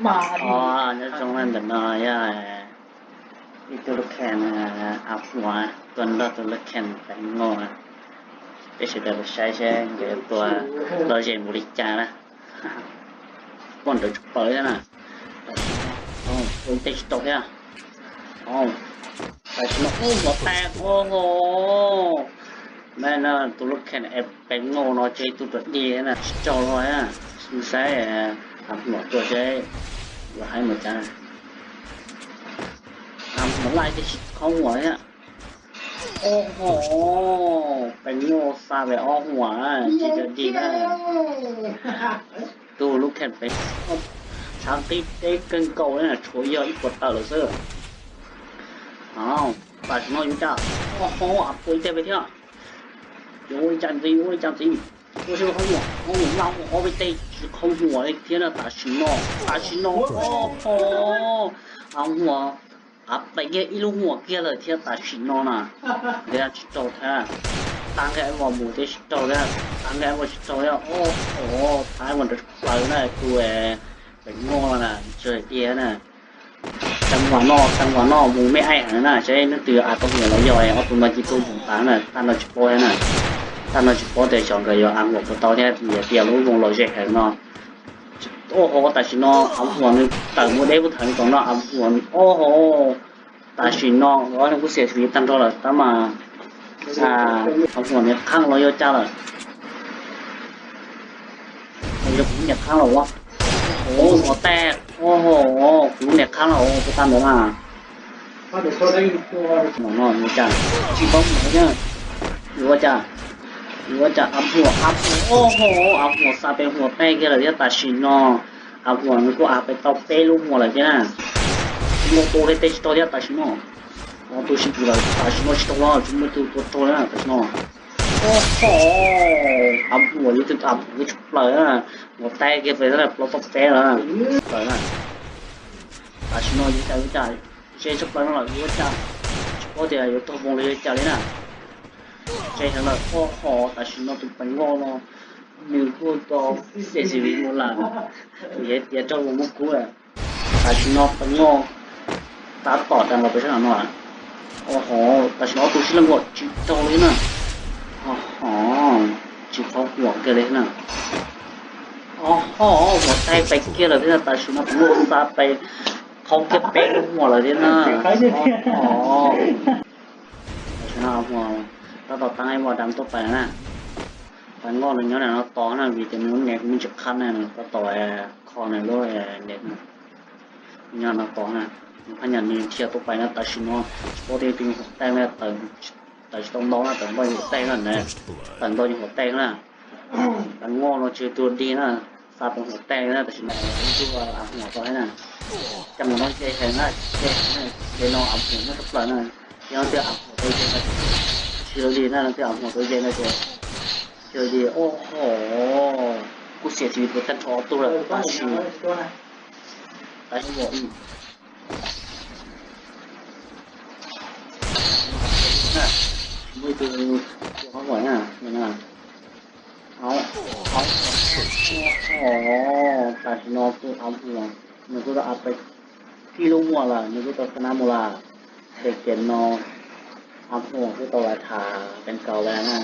어, 정말 너야. 이렇게는 아프와 돈도 돌렇게는 뱅고. 이시대로 샤이샤 그또 너제 물이 짜라. 본도 죽어야나. 어, 본대 시도야. 어. 다시 먹고 먹다고 고. 맨날 돌렇게는 뱅고 너 제일 또 뒤에는 시절 거야. 진짜야. ทำหมดตัว cô chế าให้หมดจ้าทำหมดลายจะชิ cái าหัวเนี้ยโอ้โห เป็นโนซาไปอ้อมหัวจีจะดีได้ดูลูกแคนไปทางที่ได้เกินเก่าเนี่ยโชยเยอะอีกกว่าตาเลยเซอร์อ้าวปัดโนอยู่จ้าโอ้โหอับปุยเต็ไปเที่ยวยุ้ยจันทร์ซียุ้ยจันทซี 把什么鱼架？哦吼啊，不会再被跳。有位将军，有位将军，我是空我，我让我我被逮是空我的天呐，打巡逻，打巡逻，哦吼，啊我。啊，ไปเงี้ยอีลูกหัวเกี้ยเลยเที่ยวตาชินนอน่ะเดี๋ยวชิโตแท้ตั้งแกว่าหมูเดี๋ยวชิโตเนี่ยตั้งแกว่าชิโตเนี่ยโอ้โหท้ายมันจะไปน่ะกูเอเป็นโง่น่ะเฉยเตี้ยน่ะจังหวะนอกจังหวะนอกมูไม่ไอ้หันน่ะใช่นึกตืออาต้องเหี่ยวเราย่อยเอาตัวมาจีตุ้มของตาน่ะตั้งเราชิโป้น่ะ ta nó chỉ có thể chọn cái giờ ăn một cái tao thế thì giờ lúc vùng lối chạy hàng nó. Ô hô ta chỉ nó ông hoàn nó tại đấy cũng thành còn nó ông hoàn ô hô ta chỉ nó đó cũng sẽ phí tăng cho là ta mà à ông hoàn nó khăng lối vô cha rồi. Giờ cũng nhập khăng rồi quá. Ô nó tè. Ô hô, cũng nhập khăng rồi cái tăng đó mà. Nó nó nó chả chỉ bông nữa nhá. หรือว่าจะอัพหัวอัพหัวโอ้โหอัพหัวซาเป็นหัวแป้งกันเลยที่ตัดชินนออัพหัวมันก็อัพไปตบเต้ลูกหัวอะไรกันนะโมโตเฮเตชิโตที่ตัดชินนอโมโตชิบุระตัดชินนอชิโตว่าชิโมโตตัวโตนะตัดชินนอโอ้โหอัพหัวยุติอัพยุติเปล่านะหัวแตกเก็บไปแล้วเราตบเต้แล้วนะเปล่านะตัดชินนอยุติยุติเชื่อชุบไปแล้วยุติโอ้เดี๋ยวยุติวงเลยยุติเลยนะ 都是不了，大ชิโมชิโตแล้วชิโมตัวตัวโตแล้วตาชิโมโอ้โหอาหัวนี่จะอาหัวชุบเลยอ่ะหัวแตกไปแล้วปลอกเตะแล้วเลยอ่ะตาชิโมยิ่งใจยิ่งใจเจ๊ชุบเลยแล้วยิ่งใจโอ้เดี๋ยว ถ้าต่อตั้งให้บอดำตัวไปนะปันงอกเลยเนาะนะต่อนะวีแต่นู้นเน็ตมันจะคั่นน่นอะก็ต่อคอในรถเน็ตเนี่ยราต่อนะพันยันมีเชียร์ตัวไปนะตัดชิโน่ปกติเป็นแต่ไม่แต่แต่ต้องน้องนะแต่ไม่หัแต่งนั่นแหละแต่โดนหัวแต่งนะแต่งอกเราเชื่อตัวดีนะซาเป็นหัวแต่งนะแต่ชิโน่ตัวหัวก็ให้นะจำนวนต้องเจ๊แข็งนะเจ๊แข็งนะเจ๊นอนอับหัวไม่ต้องปล่านะยังเจออับหัวไปเจ๊นะ nè chơi này chơi nó ẩm nhỏ nó rất là nè nó tiêu ẩm của tôi chơi nè chưa đi nè nó tiêu ẩm của tôi chơi nè chơi เจอดีโอ้โหกูเสียชีวิตไปตั้งท้อตัวลยตาชีตายชีวิตอีกไม่ดูตัวเขาไหวอะนี่นะเอาเอาโอ้โหตาชีวิตตัวเอาหัวมันก็จะเอาไปที่ลูกหัวละมันก็จะชนะมูลาเด็กเกนนอ เอาหัวที่ตัวทาเป็นเกาแล้วนะ